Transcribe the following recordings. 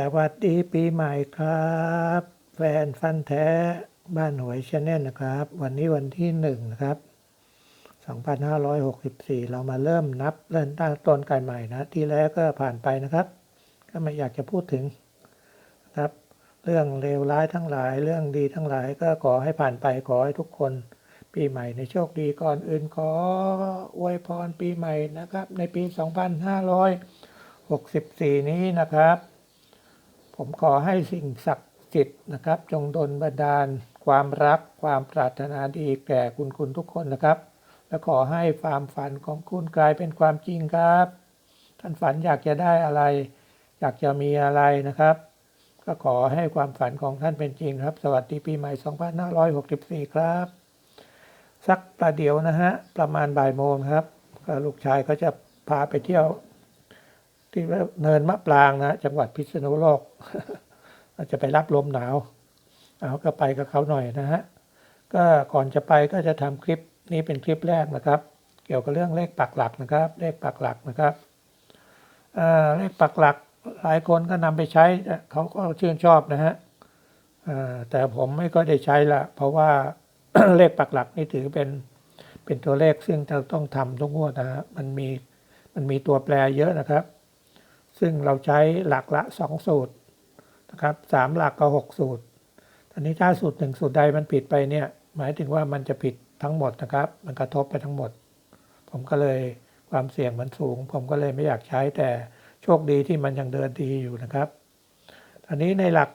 สวัสดีปีใหม่ครับ แฟนฟันแท้บ้านหวยชาแนลนะครับ วันนี้วันที่หนึ่งนะครับ 2564 เรามาเริ่มนับเริ่มตั้งต้นกันใหม่นะ ที่แล้วก็ผ่านไปนะครับ ก็ไม่อยากจะพูดถึงนะครับ เรื่องเลวร้ายทั้งหลาย เรื่องดีทั้งหลายก็ขอให้ผ่านไปขอให้ทุกคนปีใหม่ในโชคดีก่อนอื่นขออวยพรปีใหม่นะครับ ในปี 2564 นี้นะครับ ผมขอให้สิ่งศักดิ์สิทธิ์นะครับ จงดลบันดาล ความรักความปรารถนาดีแก่คุณคุณทุกคนนะครับ และขอให้ความฝันของคุณกลายเป็นความจริงครับ ท่านฝันอยากจะได้อะไร อยากจะมีอะไรนะครับ ก็ขอให้ความฝันของท่านเป็นจริงครับ สวัสดีปีใหม่ 2564 ครับ สักประเดี๋ยวนะฮะประมาณบ่ายโมงครับลูกชายก็จะพาไปเที่ยว ที่เนินมะปรางนะจังหวัดพิษณุโลกเราจะไปรับลมหนาว เอาก็ไปกับเขาหน่อยนะฮะก็ก่อนจะไปก็จะทำคลิปนี้เป็นคลิปแรกนะครับ เกี่ยวกับเรื่องเลขปักหลักนะครับ เลขปักหลักนะครับเเลขปักหลักหลายคนก็นำไปใช้เขาก็ชื่นชอบนะฮะแต่ผมไม่ก็ได้ใช้ละเพราะว่าเลขปักหลักนี่ถือเป็นเป็นตัวเลขซึ่งเราต้องทำทุกงวดนะฮะมันมีมันมีตัวแปรเยอะนะครับ ซึ่งเราใช้หลักละสองสูตรนะครับสามหลักก็หกสูตรตอนนี้ถ้าสูตรหนึ่งสูตรใดมันผิดไปเนี่ยหมายถึงว่ามันจะผิดทั้งหมดนะครับ มันกระทบไปทั้งหมด ผมก็เลยความเสี่ยงมันสูง ผมก็เลยไม่อยากใช้แต่โชคดีที่มันยังเดินดีอยู่นะครับอันนี้ในหลัก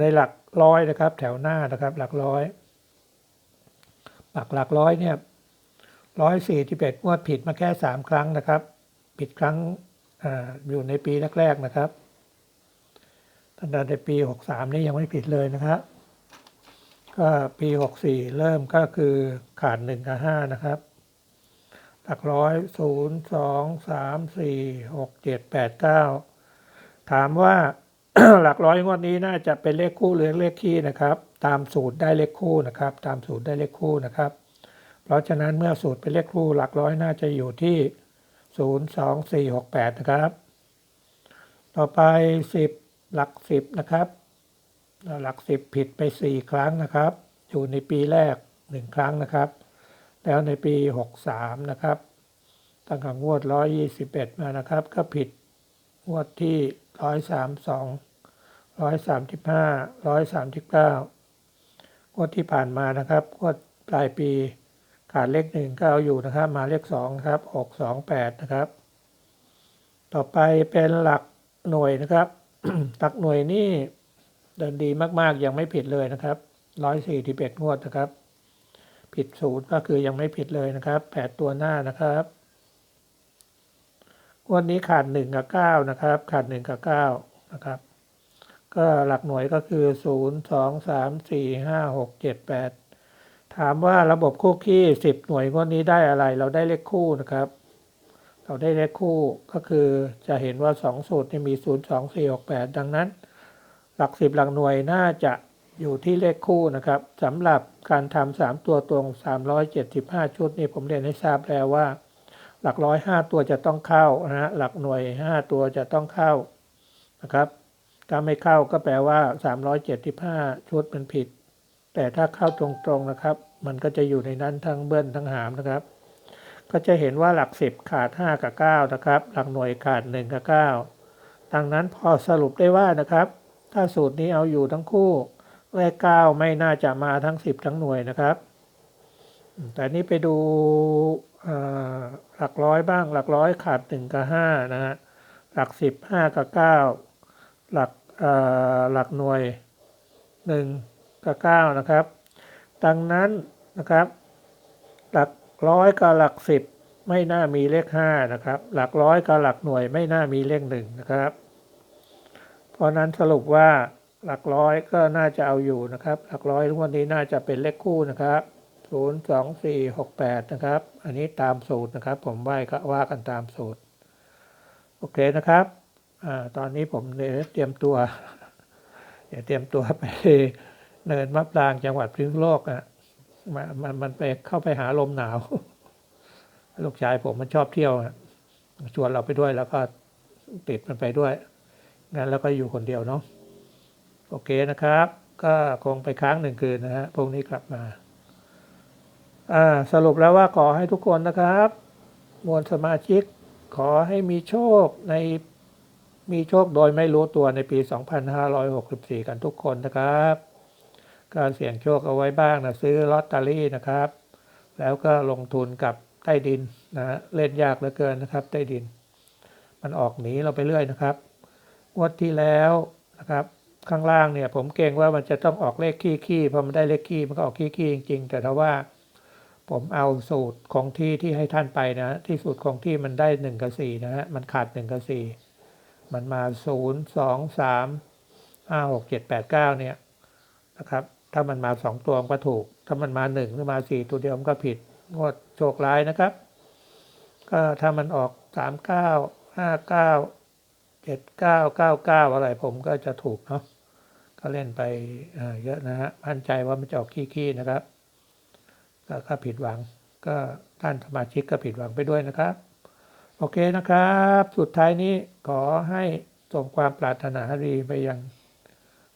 ในหลักร้อยนะครับ แถวหน้านะครับ หลักร้อย หลักหลักร้อยเนี่ยร้อยสี่ที่เอ็ดงวดผิดมาแค่สามครั้งนะครับ ผิดครั้ง อยู่ในปีแรก ๆ นะครับตั้งแต่ในปี 63 นี่ยังไม่ผิดเลยนะครับก็ปี 64 เริ่มก็คือขาด1กับ5นะครับ หลักร้อย0 2 3 4 6 7 8 9 ถามว่าหลักร้อยงวดนี้น่าจะเป็นเลขคู่หรือเลขคี่นะครับ ตามสูตรได้เลขคู่นะครับ ตามสูตรได้เลขคู่นะครับ เพราะฉะนั้นเมื่อสูตรเป็นเลขคู่หลักร้อยน่าจะอยู่ที่ 0 2 4 6 8 นะครับ ต่อไป 10 หลัก 10 นะครับหลัก 10 ผิดไป 4 ครั้งนะครับ อยู่ในปีแรก 1 ครั้งนะครับ แล้วในปี 63 นะครับ ตั้งแต่งวด 121 มานะครับ ก็ผิดงวดที่ 132 135 139งวดที่ผ่านมานะครับงวดปลายปี ขาดเลขหนึ่งก็เอาอยู่นะครับ มาเลขสองครับหกสองแปดนะครับ ต่อไปเป็นหลักหน่วยนะครับ หลักหน่วยนี่เดินดีมากๆยังไม่ผิดเลยนะครับร้อยสี่ที่เอ็ดงวดนะครับ ผิดศูนย์ก็คือยังไม่ผิดเลยนะครับแปดตัวหน้านะครับงวดนี้ขาดหนึ่งกับเก้านะครับ ขาดหนึ่งกับเก้านะครับ ก็หลักหน่วยก็คือศูนย์สองสามสี่ห้าหกเจ็ดแปด ถามว่าระบบคู่ขี้สิบหน่วยงวดนี้ได้อะไร เราได้เลขคู่นะครับ เราได้เลขคู่ก็คือจะเห็นว่าสองสูตรนี่มีศูนย์สองสี่หกแปดดังนั้น หลักสิบหลักหน่วยน่าจะอยู่ที่เลขคู่นะครับสำหรับการทำสามตัวตรงสามร้อยเจ็ดสิบห้าชุดนี่ผมเรียนให้ทราบแล้วว่า หลักร้อยห้าตัวจะต้องเข้านะฮะหลักหน่วยห้าตัวจะต้องเข้านะครับถ้าไม่เข้าก็แปลว่าสามร้อยเจ็ดสิบห้าชุดมันผิด แต่ถ้าเข้าตรงๆนะครับ มันก็จะอยู่ในนั้นทั้งเบิ้ลทั้งหามนะครับ ก็จะเห็นว่าหลักสิบขาด 5 กับ 9 นะครับ หลักหน่วยขาด 1 กับ 9 ดังนั้นพอสรุปได้ว่านะครับ ถ้าสูตรนี้เอาอยู่ทั้งคู่เลข9ไม่น่าจะมาทั้ง 10 ทั้งหน่วยนะครับ แต่นี่ไปดูหลักร้อยบ้างหลักร้อยขาด 1 กับ 5 นะฮะหลัก 10 5 กับ 9 หลักหลักหน่วย 1 กับ9นะครับ ดังนั้นนะครับ หลักร้อยกับหลักสิบไม่น่ามีเลขห้านะครับ หลักร้อยกับหลักหน่วยไม่น่ามีเลขหนึ่งนะครับ เพราะนั้นสรุปว่าหลักร้อยก็น่าจะเอาอยู่นะครับ หลักร้อยทุกวันนี้น่าจะเป็นเลขคู่นะครับศูนย์สองสี่หกแปดนะครับ อันนี้ตามสูตรนะครับ ผมว่าก็ว่ากันตามสูตร โอเคนะครับอตอนนี้ผมเดี๋ยวเตรียมตัว เดี๋ยวเตรียมตัวไป เนินมะปรางจังหวัดพิษณุโลกอะมันมันมันไปเข้าไปหาลมหนาว ลูกชายผมมันชอบเที่ยวชวนเราไปด้วยแล้วก็ติดมันไปด้วยงั้นแล้วก็อยู่คนเดียวเนาะโอเคนะครับ ก็คงไปค้างหนึ่งคืนนะฮะพรุ่งนี้กลับมาอ่าสรุปแล้วว่าขอให้ทุกคนนะครับ มวลสมาชิกขอให้มีโชคในมีโชคโดยไม่รู้ตัวในปี 2564 กันทุกคนนะครับ การเสี่ยงโชคเอาไว้บ้างนะซื้อลอตเตอรี่นะครับ แล้วก็ลงทุนกับใต้ดินนะเล่นยากเหลือเกินนะครับ ใต้ดิน มันออกหนีเราไปเรื่อยนะครับงวดที่แล้วนะครับ ข้างล่างเนี่ย ผมเกรงว่ามันจะต้องออกเลขขี้ขี้พอมันได้เลขขี้มันก็ออกขี้ขี้จริงๆ แต่ถ้าว่าผมเอาสูตรของที่ที่ให้ท่านไปนะ ที่สูตรของที่มันได้หนึ่งกับสี่นะฮะมันขาดหนึ่งกับสี่มันมาศูนย์สองสามห้าหกเจ็ดแปดเก้าเนี่ยนะครับ ถ้ามันมาสองตัวมันก็ถูก ถ้ามันมาหนึ่งหรือมาสี่ตัวเดียวมันก็ผิดงดโชคร้ายนะครับ ก็ถ้ามันออกสามเก้าห้าเก้าเจ็ดเก้าเก้าเก้าอะไรผมก็จะถูกเนาะก็เล่นไปเอ่อเยอะนะฮะมั่นใจว่ามันจะออกขี้ๆนะครับก็ก็ผิดหวัง ก็ท่านสมาชิกก็ผิดหวังไปด้วยนะครับ โอเคนะครับ สุดท้ายนี้ขอให้ส่งความปรารถนาดีไปยัง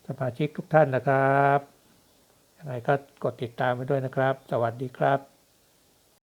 สมาชิกทุกท่านนะครับ ยังไงก็กดติดตามไปด้วยนะครับ สวัสดีครับ